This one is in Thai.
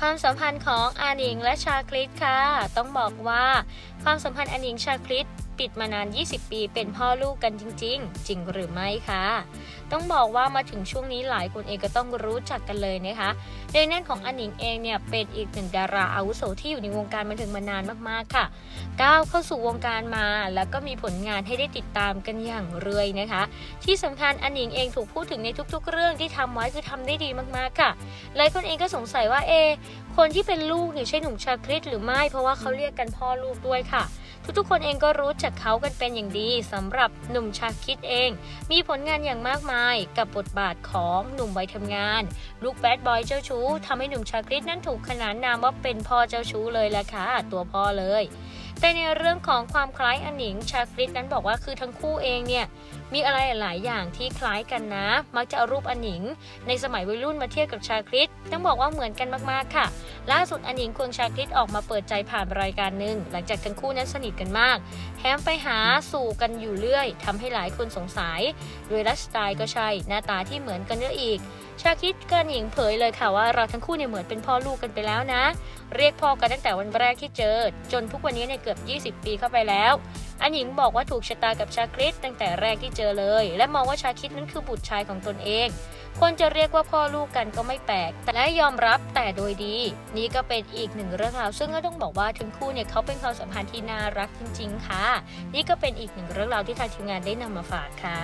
ความสัมพันธ์ของอาหนิงและชาคริตค่ะ ต้องบอกว่าความสัมพันธ์อาหนิงชาคริต ปิดมานาน 20 ปีเป็นพ่อลูกกันจริง ๆ จริงหรือไม่คะต้องบอกว่ามาถึงช่วงนี้หลายคนเองก็ต้องรู้จักกันเลยนะคะโดยแน่นของอาหนิงเองเนี่ยเป็นอีกหนึ่งดาราอาวุโสที่อยู่ในวงการบันเทิงมานานมากๆค่ะก้าวเข้าสู่วงการมา แล้วก็มีผลงานให้ได้ติดตามกันอย่างเรื่อยนะคะ ที่สำคัญอันหนิงเองถูกพูดถึงในทุก ๆ เรื่องที่ทำไว้คือทำได้ดีมากๆค่ะหลายคนเองก็สงสัยว่าเอ คนที่เป็นลูกเนี่ยใช่หนุ่มชาคริตหรือไม่ เพราะว่าเขาเรียกกันพ่อลูกด้วยค่ะ ทุกๆคนเองก็รู้จักเขากันเป็นอย่างดีสำหรับหนุ่มชาคริตเอง มีผลงานอย่างมากมายกับบทบาทของหนุ่มวัยทำงาน ลูกแบดบอยเจ้าชู้ทำให้หนุ่มชาคริตนั้นถูกขนานนามว่าเป็นพ่อเจ้าชู้เลยล่ะค่ะตัวพ่อเลย แต่ในเรื่องของความคล้ายอันหนิงชาคริตนั้นบอกว่าคือทั้งคู่เองเนี่ยมีอะไรหลายอย่างที่คล้ายกันนะ มักจะเอารูปอันหนิง ในสมัยวัยรุ่นมาเทียบกับชาคริตต้องบอกว่าเหมือนกันมากๆค่ะ ล่าสุดอันหนิงควงชาคริตออกมาเปิดใจผ่านรายการหนึ่งหลังจากทั้งคู่นั้นสนิทกันมากแถมไปหาสู่กันอยู่เรื่อยทำให้หลายคนสงสัยโดยไลฟ์สไตล์ก็ใช่หน้าตาที่เหมือนกันเยอะอีก ชาคริตกับหนิงเผยเลยค่ะว่าเราทั้งคู่เนี่ยเหมือนเป็นพ่อลูกกันไปแล้วนะ เรียกพ่อกันตั้งแต่วันแรกที่เจอ จนทุกวันนี้เนี่ยเกือบ 20 ปีเข้าไปแล้ว อันหญิงบอกว่าถูกชะตากับชาคริตตั้งแต่แรกที่เจอเลย และมองว่าชาคริตนั้นคือบุตรชายของตนเองคนจะเรียกว่าพ่อลูกกันก็ไม่แปลก แต่และยอมรับแต่โดยดี นี่ก็เป็นอีกหนึ่งเรื่องราว ซึ่งก็ต้องบอกว่าทั้งคู่เนี่ยเขาเป็นความสัมพันธ์ที่น่ารักจริง ๆ ค่ะ นี่ก็เป็นอีกหนึ่งเรื่องราวที่ทางทีมงานได้นำมาฝากค่ะ